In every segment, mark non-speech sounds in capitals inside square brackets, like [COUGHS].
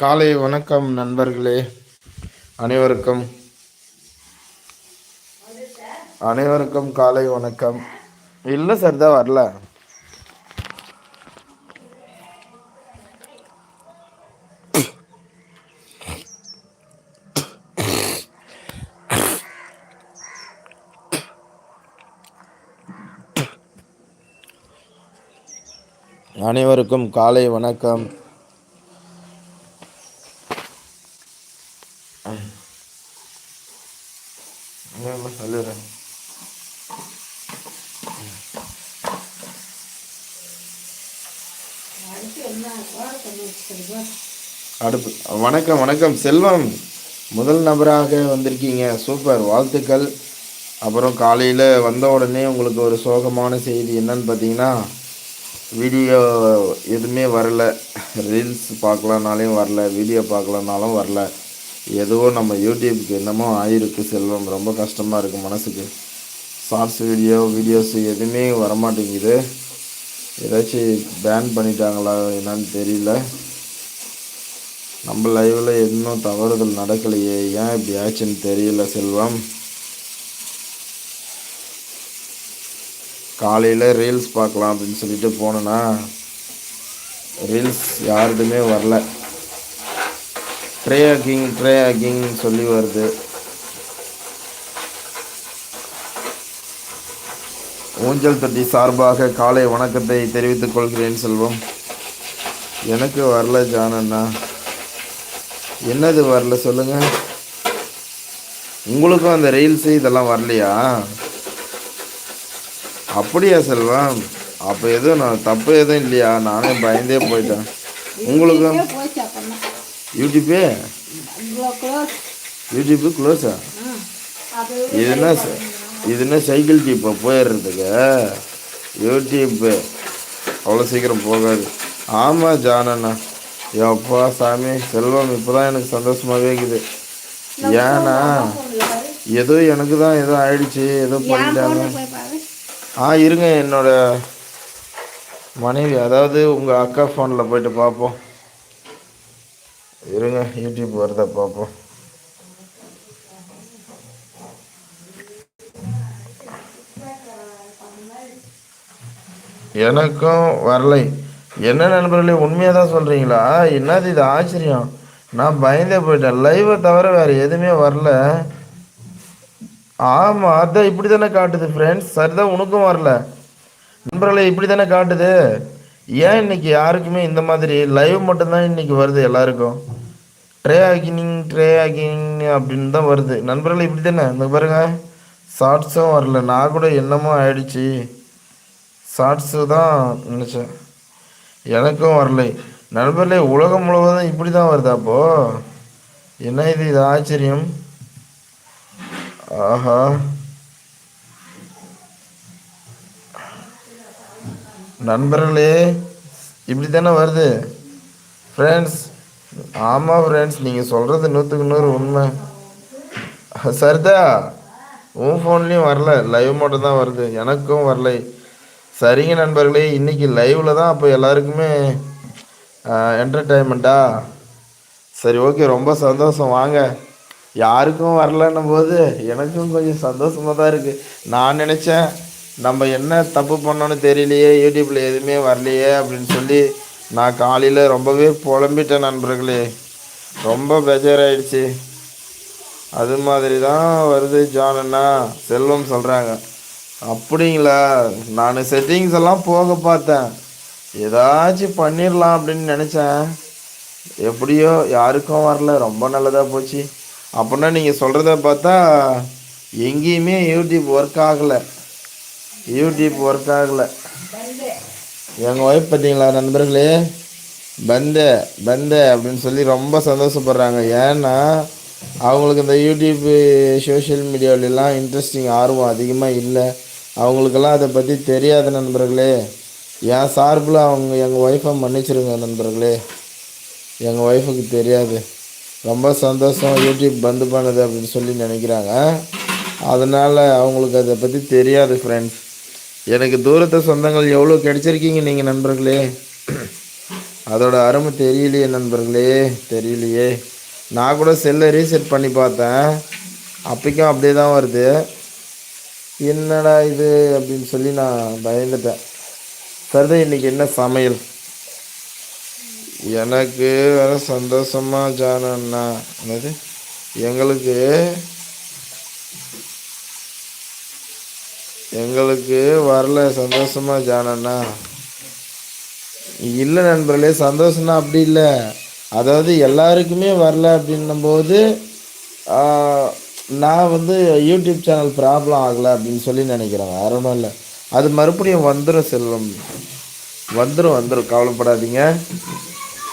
காலை வணக்கம் நண்பர்களே. அனைவருக்கும் அனைவருக்கும் காலை வணக்கம். இல்லை சார் தான் வரல. அனைவருக்கும் காலை வணக்கம். சொல்லுறேன் அடுப்பு வணக்கம் வணக்கம். செல்வம் முதல் நபராக வந்திருக்கீங்க. சூப்பர். வாழ்த்துக்கள். அப்புறம் காலையில் வந்த உடனே உங்களுக்கு ஒரு சோகமான செய்தி என்னன்னு பார்த்தீங்கன்னா வீடியோ எதுவுமே வரல. ரீல்ஸ் பார்க்கலனாலையும் வரல வீடியோ பார்க்கலனாலும் வரல. ஏதோ நம்ம யூடியூப்க்கு என்னமோ ஆயிருக்கு செல்வம். ரொம்ப கஷ்டமாக இருக்குது மனசுக்கு. ஷார்ட்ஸ் வீடியோ வீடியோஸ் எதுவுமே வரமாட்டேங்குது. ஏதாச்சும் பேன் பண்ணிட்டாங்களா என்னன்னு தெரியல. நம்ம லைவில் இன்னும் தவறுதல் நடக்கலையே. ஏன் இப்படி ஆச்சுன்னு தெரியல செல்வம். காலையில் ரீல்ஸ் பார்க்கலாம் அப்படின்னு சொல்லிட்டு போனேன்னா ரீல்ஸ் யாருதுமே வரல. ட்ரே ஹக்கிங் ட்ரே ஹக்கிங் சொல்லி வருது. ஊஞ்சல் தொட்டி சார்பாக காலை வணக்கத்தை தெரிவித்துக் கொள்கிறேன் செல்வம். எனக்கு வரல ஜானண்ணா. என்னது வரல சொல்லுங்க. உங்களுக்கும் அந்த ரீல்ஸு இதெல்லாம் வரலையா? அப்படியா செல்வம்? அப்போ எதுவும் நான் தப்பு எதுவும் இல்லையா? நானே பயந்தே போயிட்டேன். உங்களுக்கும் யூடியூப்பே? யூடியூப்பு க்ளோஸா இது என்ன ச- இது என்ன சைக்கிள் டீப்பா போயிடுறதுக்கு? யூடியூப்பு. அவ்வளோ சீக்கிரம் போகாது. ஆமாம் ஜானண்ணா. எப்பா சாமி செல்வம் இப்போ தான் எனக்கு சந்தோஷமாகவே இருக்குது ஏன்னா ஏதோ எனக்கு தான் ஏதோ ஆயிடுச்சு ஏதோ பண்ணிட்டாங்க. ஆ இருங்க என்னோட மனைவி அதாவது உங்கள் அக்கா ஃபோனில் போயிட்டு பார்ப்போம் இருங்க யூடியூப் வருதா பார்ப்போம் எனக்கும் வரலை. என்ன நண்பர்களே உண்மையாக தான் சொல்கிறீங்களா என்னது இது ஆச்சரியம்? நான் பயந்தே போயிட்டேன். லைவை தவிர வேறு எதுவுமே வரல. ஆமாம் அதான் இப்படி தானே காட்டுது ஃப்ரெண்ட்ஸ் சரிதான் உனக்கும் வரல. நண்பர்களே இப்படி தானே காட்டுது? ஏன் இன்னைக்கு யாருக்குமே இந்த மாதிரி லைவ் மட்டும்தான் இன்னைக்கு வருது எல்லாருக்கும்? ட்ரே ஆகினிங் ட்ரே ஆகினிங் அப்படின்னு தான் வருது. நண்பர்கள் இப்படி தானே? இந்த பாருங்க ஷார்ட்ஸும் வரல. நான் கூட என்னமோ ஆயிடுச்சு. ஷார்ட்ஸு தான் நினச்சேன். எனக்கும் வரலை. நண்பர்களே உலகம் முழுவதும் இப்படி தான் வருது அப்போ. என்ன இது? இது ஆச்சரியம். ஆஹா. நண்பர்களே இப்படி தானே வருது. ஃப்ரெண்ட்ஸ் ஆமாம் ஃப்ரெண்ட்ஸ் நீங்கள் சொல்கிறது நூற்றுக்கு நூறு உண்மை. சரிதா உன் ஃபோன்லேயும் வரல. லைவ் மட்டும் தான் வருது. எனக்கும் வரல. சரிங்க நண்பர்களே. இன்னைக்கு லைவில் தான் அப்போ எல்லாருக்குமே என்டர்டைன்மெண்ட்டா சரி ஓகே ரொம்ப சந்தோஷம். வாங்க. யாருக்கும் வரலன்னும் போது எனக்கும் கொஞ்சம் சந்தோஷமாக தான் இருக்குது நான் நினச்சேன் நம்ம என்ன தப்பு பண்ணோன்னு தெரியலையே யூடியூப்பில் எதுவுமே வரலையே அப்படின்னு சொல்லி நான் காலையில் ரொம்பவே புலம்பிட்டேன் நண்பர்களே. ரொம்ப பெஜாராயிடுச்சு. அது மாதிரி தான் வருது ஜானண்ணா செல்வம் சொல்கிறாங்க அப்படிங்களா? நான் செட்டிங்ஸ் எல்லாம் போக பார்த்தேன். ஏதாச்சும் பண்ணிடலாம் அப்படின்னு நினச்சேன். எப்படியோ யாருக்கும் வரல. ரொம்ப நல்லதாக போச்சு. அப்படின்னா நீங்கள் சொல்கிறத பார்த்தா எங்கேயுமே யூடியூப் ஒர்க் ஆகலை. யூடியூப் ஒர்க் ஆகலை. எங்கள் ஒய்ஃப் பார்த்தீங்களா நண்பர்களே? பந்த பந்த அப்படின்னு சொல்லி ரொம்ப சந்தோஷப்படுறாங்க. ஏன்னா அவங்களுக்கு இந்த யூடியூப்பு சோஷியல் மீடியாவிலலாம் இன்ட்ரெஸ்டிங் ஆர்வம் அதிகமாக இல்லை. அவங்களுக்கெல்லாம் அதை பற்றி தெரியாத நண்பர்களே. என் சார்பில் அவங்க எங்கள் ஒய்ஃபை மன்னிச்சிருங்க நண்பர்களே. எங்கள் ஒய்ஃபுக்கு தெரியாது. ரொம்ப சந்தோஷம் யூடியூப் பந்து பண்ணுது அப்படின்னு சொல்லி நினைக்கிறாங்க. அதனால் அவங்களுக்கு அதை பற்றி தெரியாது ஃப்ரெண்ட்ஸ் எனக்கு தூரத்தை சொந்தங்கள் எவ்வளோ கிடைச்சிருக்கீங்க நீங்கள் நண்பர்களே? அதோட அருமை தெரியலையே நண்பர்களே தெரியலையே. நான் கூட செல்லை ரீசெட் பண்ணி பார்த்தேன். அப்பைக்கும் அப்படியே தான் வருது. என்னடா இது அப்படின்னு சொல்லி நான் பயந்துட்டேன். சரிதான் இன்றைக்கி என்ன சமையல்? எனக்கு வேறு சந்தோஷமா ஜானண்ணா. என்னது? எங்களுக்கு எங்களுக்கு வரல சந்தோஷமா ஜானண்ணா இல்லை நண்பர்களே சந்தோஷம்னா அப்படி இல்லை. அதாவது எல்லாருக்குமே வரல அப்படின்னும்போது நான் வந்து யூடியூப் சேனல் ப்ராப்ளம் ஆகலை அப்படின்னு சொல்லி நினைக்கிறேன். வேற ஒன்றும் இல்லை. அது மறுபடியும் வந்துடும் செல்வம். வந்துடும் வந்துடும் கவலைப்படாதீங்க.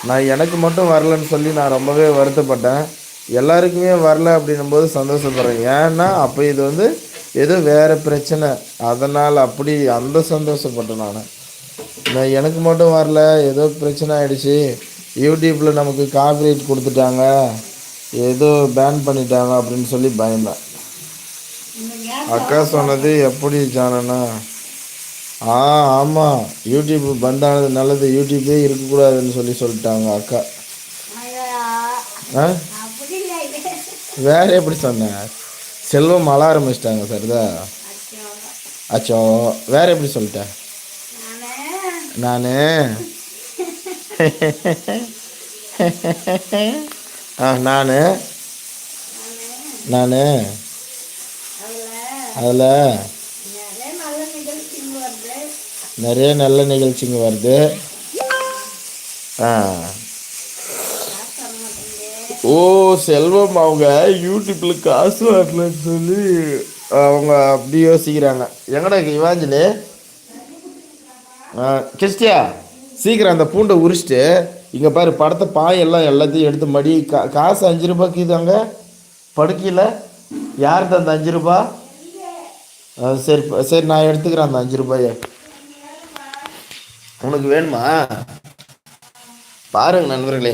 நான் எனக்கு மட்டும் வரலன்னு சொல்லி நான் ரொம்பவே வருத்தப்பட்டேன். எல்லாருக்குமே வரல அப்படின்னும்போது சந்தோஷப்படுறேன். ஏன்னா அப்போ இது வந்து ஏதோ வேறு பிரச்சனை. அதனால் அப்படி அந்த சந்தோஷப்பட்டேன் நான். நான் எனக்கு மட்டும் வரல ஏதோ பிரச்சனை ஆயிடுச்சு. யூடியூப்பில் நமக்கு காப்பிரைட் கொடுத்துட்டாங்க. ஏதோ பேன் பண்ணிட்டாங்க அப்படின்னு சொல்லி பயந்தேன். அக்கா சொன்னது எப்படி ஜானண்ணா? ஆ ஆமாம் யூடியூப் பந்தானது நல்லது. யூடியூப்பே இருக்கக்கூடாதுன்னு சொல்லி சொல்லிட்டாங்க அக்கா. ஆ. வேற எப்படி சொன்னேன் செல்வம் அழ ஆரம்பிச்சிட்டாங்க சரிதா அச்சோ, அச்சோ வேற எப்படி சொல்லிட்டேன் நானு நான்? ஆ நான்? நான்? அதில்? நிறைய நல்ல நிகழ்ச்சிங்க வருது. ஆ. ஓ செல்வம் அவங்க யூடியூப்பில் காசு வரலன்னு சொல்லி அவங்க அப்படி யோசிக்கிறாங்க. எங்கடா இவாஞ்சலி? கிறிஸ்டியா சீக்கிரம் அந்த பூண்டை உரிச்சிட்டு இங்கே பாரு படத்தை பாயெல்லாம் எல்லாத்தையும் எடுத்து மடி கா காசு அஞ்சு ரூபாய்க்கு இதாங்க படுக்கையில்? யார் அந்த அஞ்சு ரூபா? ஆ, சரி சரி நான் எடுத்துக்கிறேன் அந்த அஞ்சு ரூபாயை. உனக்கு வேணுமா? பாருங்க நண்பர்களே.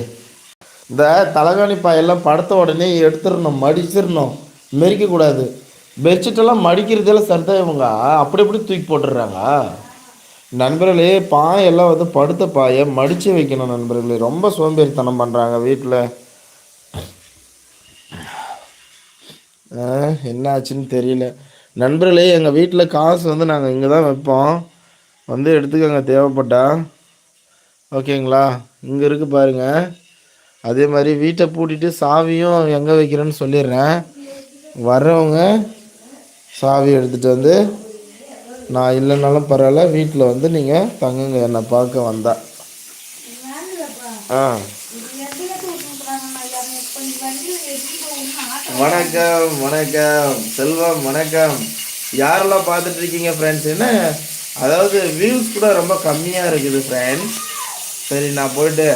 இந்த தலைகாணி பாயெல்லாம் படுத்த உடனே எடுத்துடணும் மடிச்சிடணும். மெரிக்கக்கூடாது பெட்ஷீட்டெல்லாம் மடிக்கிறதெல்லாம் சரிதான் இவங்க. அப்படி அப்படி தூக்கி போட்டுடுறாங்க. நண்பர்களே பாயெல்லாம் வந்து படுத்த பாயை மடித்து வைக்கணும் நண்பர்களே. ரொம்ப சோம்பேறித்தனம் பண்ணுறாங்க வீட்டில் என்ன ஆச்சுன்னு தெரியல. நண்பர்களே எங்கள் வீட்டில் காசு வந்து நாங்கள் இங்கே தான் வைப்போம். வந்து எடுத்துக்கோங்க தேவைப்பட்டா. ஓகேங்களா? இங்கே இருக்குது பாருங்கள் அதே மாதிரி வீட்டை பூட்டிட்டு சாவியும் எங்கே வைக்கிறேன்னு சொல்லிடுறேன். வர்றவங்க சாவி எடுத்துகிட்டு வந்து நான் இல்லைனாலும் பரவாயில்ல வீட்டில் வந்து நீங்கள் தங்குங்க என்னை பார்க்க வந்தா. ஆ. வணக்கம் வணக்கம். செல்வம் வணக்கம். யாரெல்லாம் பார்த்துட்டு இருக்கீங்க ஃப்ரெண்ட்ஸ் என்ன? அதாவது வியூஸ் கூட ரொம்ப கம்மியாக இருக்குது ஃப்ரெண்ட்ஸ் சரி நான் போயிட்டு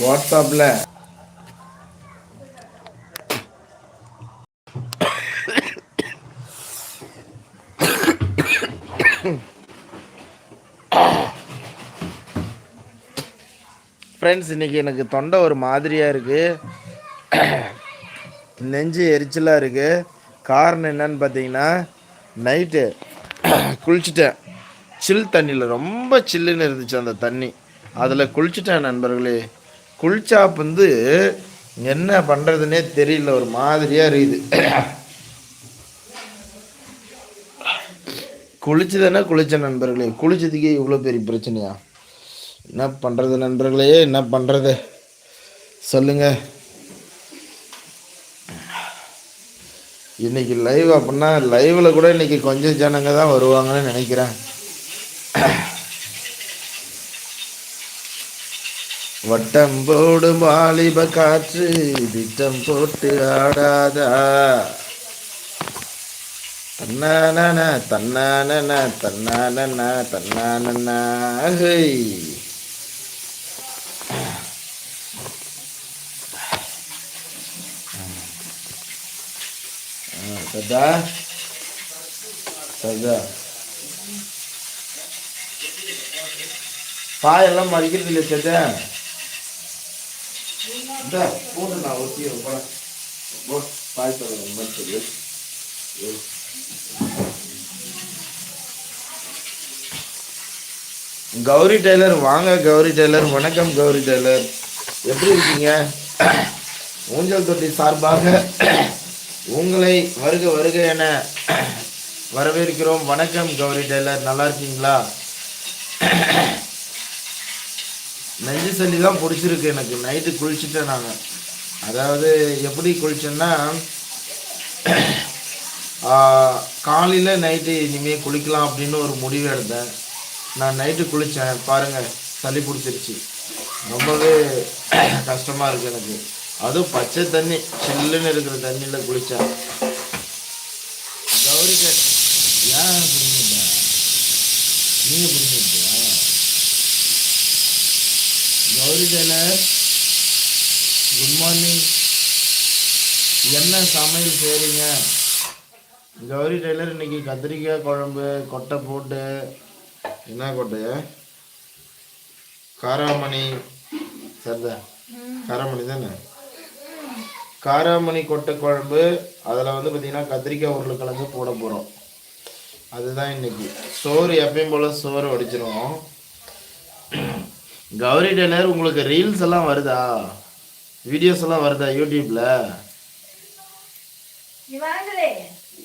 வாட்ஸ்அப்பில். ஃப்ரெண்ட்ஸ் இன்னைக்கு எனக்கு தொண்டை ஒரு மாதிரியாக இருக்குது நெஞ்சு எரிச்சலாக இருக்குது காரணம் என்னன்னு பார்த்தீங்கன்னா நைட்டு குளிச்சுட்டேன். சில் தண்ணியில் ரொம்ப சில்லுன்னு இருந்துச்சு அந்த தண்ணி. அதில் குளிச்சுட்டேன் நண்பர்களே. குளிச்சாப் வந்து என்ன பண்ணுறதுனே தெரியல ஒரு மாதிரியாக இருக்குது. குளிச்சதுன்னா குளிச்ச நண்பர்களே? குளிச்சதுக்கே இவ்வளோ பெரிய பிரச்சனையா? என்ன பண்ணுறது நண்பர்களே? என்ன பண்ணுறது சொல்லுங்கள் இன்னைக்கு லைவ் அப்படின்னா லைவில் கூட இன்னைக்கு கொஞ்சம் ஜனங்க தான் வருவாங்கன்னு நினைக்கிறேன். வட்டம் போடும் வாலிப காற்று திட்டம் போட்டு ஆடாதா? தன்னான தன்னான தன்னான தன்னான ஹை சதா சதா பாயெல்லாம் மறிக்கிறது இல்லை சதா இந்த போட்டு நான் ஒத்தி போகிறேன் பாய் சொல்ல ரொம்ப சொல்லு கௌரி டெய்லர் வாங்க கௌரி டெய்லர் வணக்கம் கௌரி டெய்லர். எப்படி இருக்கீங்க? ஊஞ்சல் தொட்டி சார்பாக உங்களை வருக வருக என வரவேற்கிறோம். வணக்கம் கௌரி டெய்லர் நல்லா இருக்கீங்களா? நெஞ்சு சளி தான் பிடிச்சிருக்கு எனக்கு. நைட்டு குளிச்சுட்டேன் நாங்கள் அதாவது எப்படி குளிச்சேன்னா காலையில் நைட்டு இனிமேல் குளிக்கலாம் அப்படின்னு ஒரு முடிவு எடுத்தேன். நான் நைட்டு குளித்தேன் பாருங்கள் சளி பிடிச்சிருச்சு. ரொம்பவே கஷ்டமாக இருக்குது எனக்கு. அதுவும் பச்சை தண்ணி சில்லுன்னு இருக்கிற தண்ணியில் குளித்தேன் கௌரி ஏன் புரிஞ்சுட்டா நீங்கள் புரிஞ்சு கௌரி டெய்லர் குட் மார்னிங் என்ன சமையல் செய்கிறீங்க கௌரி டெய்லர் இன்னைக்கு கத்திரிக்காய் குழம்பு கொட்டை போட்டு. என்ன கொட்டைய காராமணி. சரிதா? காராமணி தானே? காராமணி கொட்டை குழம்பு. அதில் வந்து பார்த்திங்கன்னா கத்திரிக்காய் உருளைக்கிழங்கு போட போகிறோம் அதுதான் இன்னைக்கு. சோறு எப்பயும் போல் சோறு வடிச்சிருவோம். கௌரி டெய்லர் உங்களுக்கு ரீல்ஸ் எல்லாம் வருதா? வீடியோஸ் எல்லாம் வருதா யூடியூப்ல?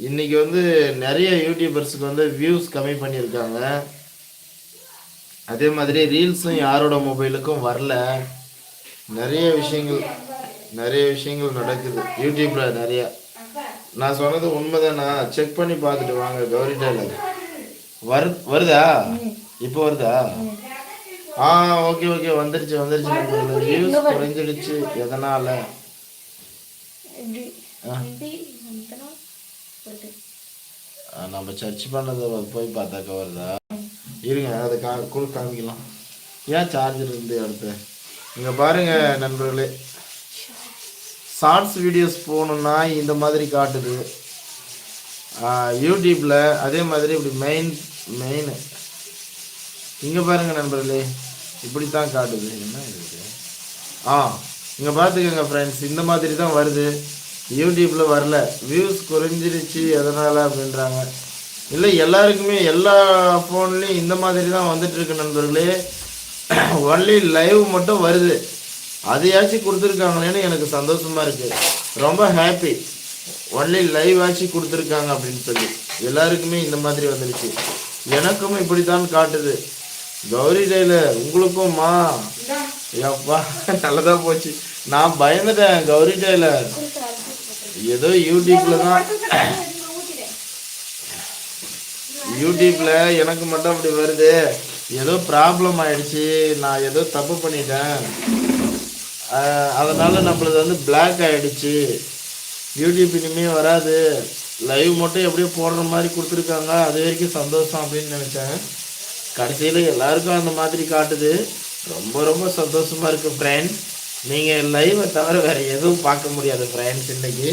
இன்னைக்கு வந்து நிறைய யூடியூபர்ஸுக்கு வந்து வியூஸ் கம்மி பண்ணியிருக்காங்க. அதே மாதிரி ரீல்ஸும் யாரோட மொபைலுக்கும் வரல. நிறைய விஷயங்கள் நிறைய விஷயங்கள் நடக்குது. யூடியூப்ல நிறைய. நான் சொன்னது உண்மைதானா? செக் பண்ணி பார்த்துட்டு வாங்க கௌரி டெய்லர். வரு வருதா? இப்போ வருதா? ஆ ஓகே ஓகே வந்துருச்சு வந்துருச்சு வியூஸ் குறைஞ்சிடுச்சு எதனால? நம்ம சர்ச் பண்ணதை போய் பார்த்தாக்க வருதா? இருங்க அதை கா குழு காமிக்கலாம். ஏன் சார்ஜர் இருந்து அடுத்து? இங்கே பாருங்க நண்பர்களே. ஷார்ட்ஸ் வீடியோஸ் போகணுன்னா இந்த மாதிரி காட்டுது. யூடியூப்பில் அதே மாதிரி இப்படி மெயின் மெயின் இங்கே பாருங்க நண்பர்களே. இப்படி தான் காட்டுது. என்ன இது? ஆ இங்கே பார்த்துக்கோங்க ஃப்ரெண்ட்ஸ் இந்த மாதிரி தான் வருது. யூடியூப்பில் வரல. வியூஸ் குறைஞ்சிருச்சு எதனால் அப்படின்றாங்க. இல்லை எல்லாருக்குமே எல்லா ஃபோன்லேயும் இந்த மாதிரி தான் வந்துட்டுருக்கு நண்பர்களே. ஒன்லி லைவ் மட்டும் வருது. அதையாச்சும் கொடுத்துருக்காங்களேன்னு எனக்கு சந்தோஷமா இருக்குது ரொம்ப ஹாப்பி ஒன்லி லைவ் ஆச்சு கொடுத்துருக்காங்க அப்படின்னு சொல்லி. எல்லாருக்குமே இந்த மாதிரி வந்துருச்சு. எனக்கும் இப்படித்தான் காட்டுது. கௌரி டெய்லர் உங்களுக்கும்மா. எப்பா நல்லதா போச்சு. நான் பயந்துட்டேன் கௌரி டெய்லர் ஏதோ யூடியூப்ல தான். யூடியூப்ல எனக்கு மட்டும் அப்படி வருது. ஏதோ ப்ராப்ளம் ஆயிடுச்சு. நான் ஏதோ தப்பு பண்ணிட்டேன். அதனால நம்மளது வந்து பிளாக் ஆயிடுச்சு. யூடியூப் இனிமே வராது. லைவ் மட்டும் எப்படியோ போடுற மாதிரி கொடுத்துருக்காங்க. அது வரைக்கும் சந்தோஷம் அப்படின்னு நினச்சேன். கடைசியில் எல்லாருக்கும் அந்த மாதிரி காட்டுது. ரொம்ப ரொம்ப சந்தோஷமாக இருக்குது ஃப்ரெண்ட்ஸ் நீங்கள் லைவை தவிர வேறு எதுவும் பார்க்க முடியாது ஃப்ரெண்ட்ஸ் இன்னைக்கு.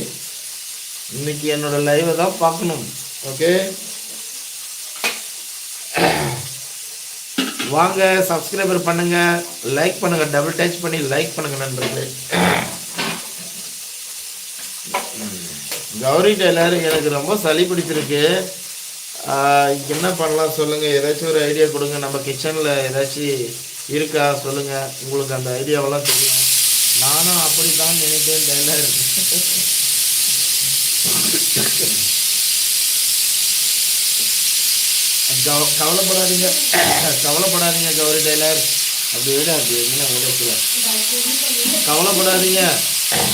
இன்றைக்கி என்னோடய லைவை தான் பார்க்கணும் ஓகே வாங்க சப்ஸ்கிரைபர் பண்ணுங்க லைக் பண்ணுங்க டபுள் டச் பண்ணி லைக் பண்ணுங்க நண்பர்களே. கௌரி டெய்லர் எனக்கு ரொம்ப சளி பிடிச்சிருக்கு. என்ன பண்ணலாம் சொல்லுங்க. ஏதாச்சும் ஒரு ஐடியா கொடுங்க. நம்ம கிச்சன்ல ஏதாச்சும் இருக்கா? சொல்லுங்க. உங்களுக்கு அந்த ஐடியாவெல்லாம் தெரியும். நானும் அப்படித்தான் நினைத்தேன் டெய்லர். கவ- கவலைப்படாதீங்க. கவலைப்படாதீங்க கௌரி டெய்லர். அப்படி விட அப்படி எங்கே உடைக்கல கவலைப்படாதீங்க.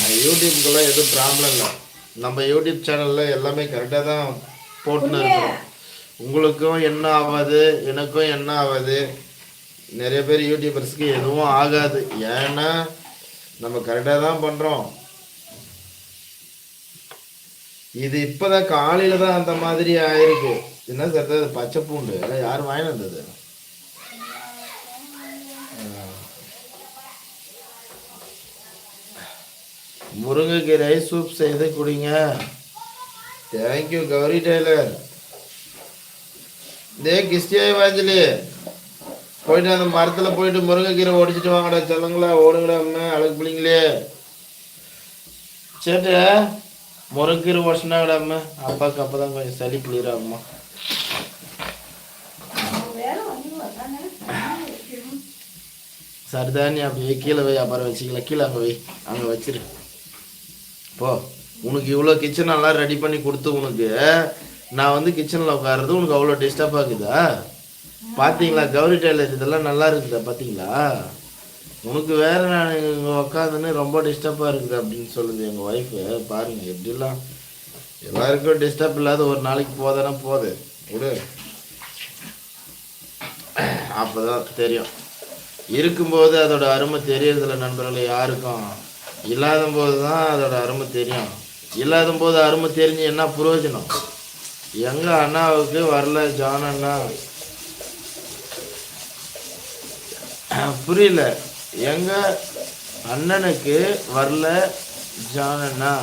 யூடியூப்குள்ள எதுவும் ப்ராப்ளம் இல்லை. நம்ம யூடியூப் சேனலில் எல்லாமே கரெக்டாக தான் போட்டுன்னு இருக்கோம் உங்களுக்கும் என்ன ஆகாது எனக்கும் என்ன ஆகாது. நிறைய பேர் யூடியூபர்ஸ்க்கு எதுவும் ஆகாது. ஏன்னா நம்ம கரெக்டாக தான் பண்ணுறோம் இது இப்போதான் காலையில் தான் அந்த மாதிரி ஆயிருக்கு. என்ன சார் பச்சை பூண்டு? யார் வாங்கிட்டு வந்தது முருங்கைக்கீரை சூப் செய்து குடிங்க. Thank you Gowri Taylor. டே கிறிஸ்டியா வாஞ்சலி போயிட்டு அந்த மரத்தில் போயிட்டு முருங்கைக்கீரை ஒடிச்சிட்டு வாங்கடா சொல்லுங்களா ஓடுங்கடா அம்மா அழகு பிள்ளைங்களே. சேட்டு முருங்கைக்கீரை ஒடிச்சுனாங்கடா அம்மா. அப்பாவுக்கு அப்போ தான் கொஞ்சம் சளி கிளியர் ஆகுமா சரிதானி நீ அப்படியே கீழே வை அப்புறம் வச்சுக்கல. கீழே அங்கே வை. அங்கே வச்சிரு. போ. உனக்கு இவ்வளோ கிச்சன் எல்லாம் ரெடி பண்ணி கொடுத்து உனக்கு நான் வந்து கிச்சனில் உட்கார்றது உனக்கு அவ்வளோ டிஸ்டர்பாக இருக்குதா? பார்த்தீங்களா கௌரி டெய்லர் இதெல்லாம் நல்லா இருக்குதா? பார்த்தீங்களா உனக்கு வேறு நான் இங்கே உட்காந்துன்னு ரொம்ப டிஸ்டர்பாக இருக்குது அப்படின்னு சொல்லுது எங்கள் ஒய்ஃபு பாருங்கள் எப்படிலாம் எல்லாருக்கும் டிஸ்டர்ப் இல்லாத ஒரு நாளைக்கு போதானே போகுது. விடு. அப்போதான் தெரியும். இருக்கும்போது அதோட அருமை தெரியறதில்ல நண்பர்களே யாருக்கும். இல்லாத போது தான் அதோட அருமை தெரியும். இல்லாத போது அருமை தெரிஞ்சு என்ன பிரயோஜனம் எங்க அண்ணாவுக்கு வரல ஜான் அண்ணா. புரியல. எங்க அண்ணனுக்கு வரல ஜான் அண்ணா.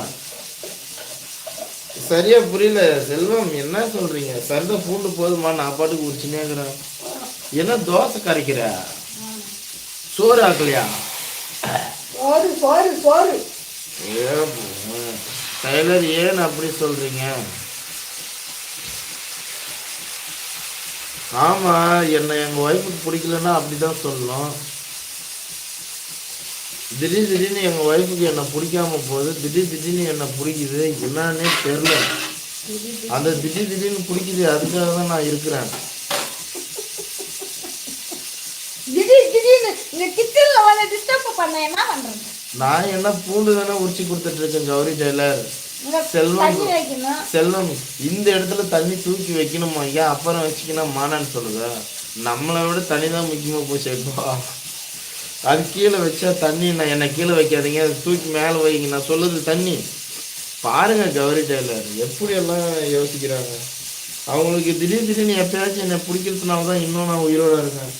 சரியா புரியல. செல்வம் என்ன சொல்றீங்க? சந்தை பூண்டு போதுமா? நான் பாட்டுக்கு இருக்கிறேன். என்ன தோசை கரைக்கிற? சோறு ஆக்கலையா? சோறு சோறு சோறு. ஏ, ம். டைலர் ஏன் அப்படி சொல்றீங்க? ஆமா என்னை எங்க ஒய்ஃபுக்கு பிடிக்கலன்னா அப்படிதான் சொல்லணும். திடீர் திடீர்னு எங்க ஒய்ஃபுக்கு என்னை பிடிக்காம போகுது திடீர் திடீர்னு என்னை பிடிக்குது என்னன்னே தெரியல. அந்த திடீர் திடீர்னு பிடிக்குது அதுக்காக தான் நான் இருக்கிறேன். நான் என்ன பூண்டு தானே உரிச்சு கொடுத்துட்டு இருக்கேன் கௌரி டெய்லர். செல்வம். செல்வம் இந்த இடத்துல தண்ணி தூக்கி வைக்கணுமா? ஏன் அப்புறம் வச்சுக்கணும் மானான்னு சொல்லுதா? நம்மளை விட தண்ணி தான் முக்கியமாக போச்சு இப்போ அது கீழே வச்சா தண்ணி நான் என்னை கீழே வைக்காதீங்க. அது தூக்கி மேலே வைங்க. நான் சொல்லுது தண்ணி. பாருங்க கௌரி டெய்லர் எப்படியெல்லாம் யோசிக்கிறாங்க. அவங்களுக்கு திடீர் திடீர்னு எப்பயாச்சும் என்னை பிடிக்கிறதுனால தான் இன்னும் நான் உயிரோட இருக்கேன்.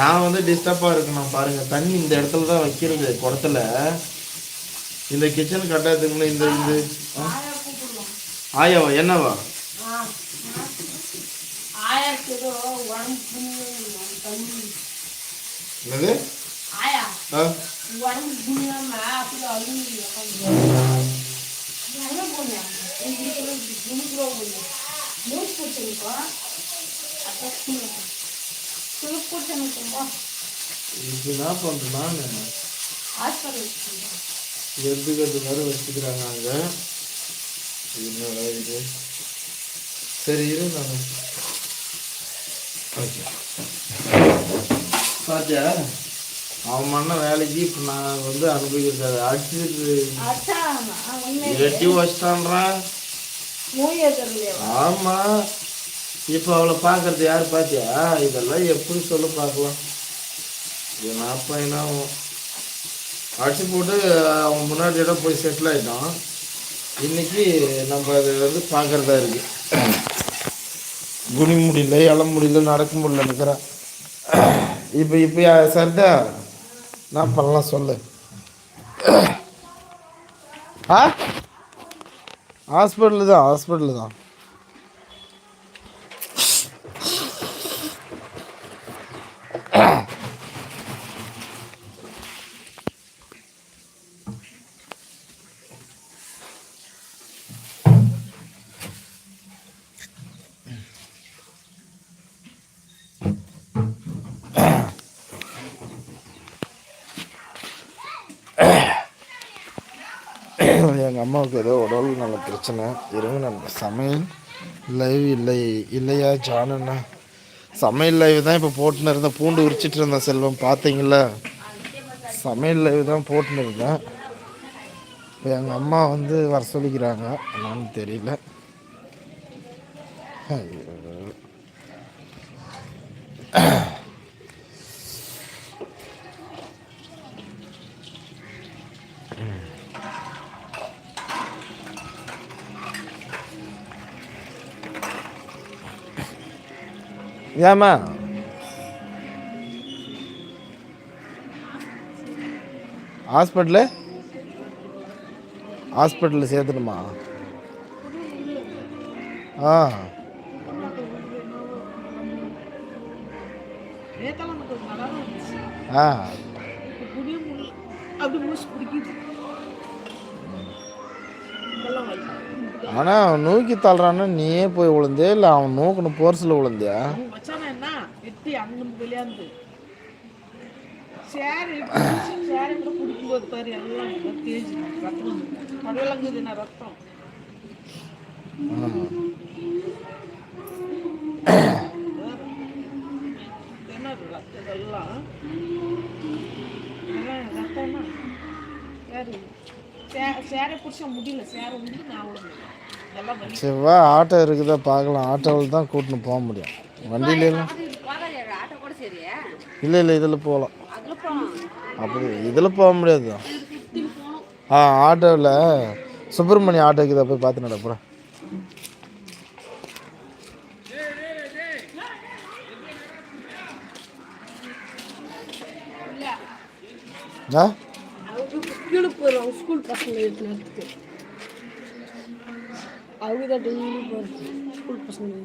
நான் வந்து டிஸ்டர்பாக இருக்கணும். பாருங்க தண்ணி இந்த இடத்துல தான் வைக்கிறது குடத்துல. இந்த கிச்சன் கட்டாததுக்கு முன்னாடி இந்த இந்த ஆயாவா? என்னவா? என்னது? ஆயா ஆ? உடம்பு புண்ணியாம அப்படி அழுங்கி என்ன புண்ணியம் எங்களுக்கு குளிக்கிறோ புண்ணியம் மூச்சு பிடிச்சிருக்கோம் அதான் குளிப்பு பிடிச்சிருக்கோம் இது என்ன பண்ணுறேன்னா நான் ஹாஸ்பிட்டல் எடுத்துக்கிறது மாதிரி வச்சுக்கிறாங்க அங்கே. என்னடா இது? சரி இரு நான். பாத்தியா? அவன் பண்ண வேலைக்கு இப்போ நான் வந்து அனுபவிக்கிறது. உண்மை எட்டி வச்சிட்டான்றான் நோய் எதிரில்லையா ஆமா. இப்போ அவளை பார்க்கறது யார் பாத்தியா? இதெல்லாம் எப்படி சொல்ல பார்க்கலாம். என் அப்பா என்ன ஆகும்? அடிச்சு போட்டு அவன் முன்னாடி இடம் போய் செட்டில் ஆகிட்டோம் இன்னைக்கு நம்ம அதை வந்து பார்க்குறதா இருக்குது குனி முடியல எழ முடியல நடக்க முடியல நிற்கிறேன் இப்போ இப்போ சரிதா நான் பண்ணலாம் சொல்லு. ஆ? ஹாஸ்பிட்டலு தான் ஹாஸ்பிட்டலு தான். [COUGHS] எங்கள் அம்மாவுக்கு ஏதோ உடல் நல்ல பிரச்சனை. இருங்க நான் சமையல் லைவ் இல்லை. இல்லையா ஜானண்ணா? சமையல் லைவ் தான் இப்போ போட்டுன்னு இருந்தேன். பூண்டு உரிச்சிட்டு இருந்தேன் செல்வம். பார்த்தீங்களா சமையல் லைவ் தான் போட்டுன்னு இருந்தேன். இப்போ எங்கள் அம்மா வந்து வர சொல்லிக்கிறாங்க. என்னன்னு தெரியல. ஐயோ. ஏம்மா? ஹாஸ்பிட்டலு? ஹாஸ்பிட்டலில் சேர்த்துணுமா? ஆ. ஆ. ஆனால் அவன் நூக்கி தள்ளுறான்னா நீயே போய் விழுந்தே இல்லை அவன் நூக்குன்னு போர்ஸில் விழுந்தியா ரத்தி அங்கிருந்து விளையாந்து சேரு சேரை கூட குடிக்கும்போது பாரு எல்லாம் தேஞ்சு ரத்தம் கடலங்குது நான் ரத்தம் ரத்தம்னா சரி சே- சேரை பிடிச்சா முடியல சேரை நான் எல்லாம் வா ஆட்டோ இருக்குதா பார்க்கலாம். ஆட்டோவில் தான் கூட்டின்னு போக முடியும். சரியா இல்லை இல்லை இதில் போகலாம் அப்படி இதில் போக முடியாது. ஆ ஆட்டோவில் சுப்பிரமணிய ஆட்டோ இருக்குதா போய் பார்த்து நடப்புறேன் ஆ? ஸ்கூல் பசங்க நேரத்துக்கு அவங்க தான் டெய்லி போகிறது ஸ்கூல் பசங்க.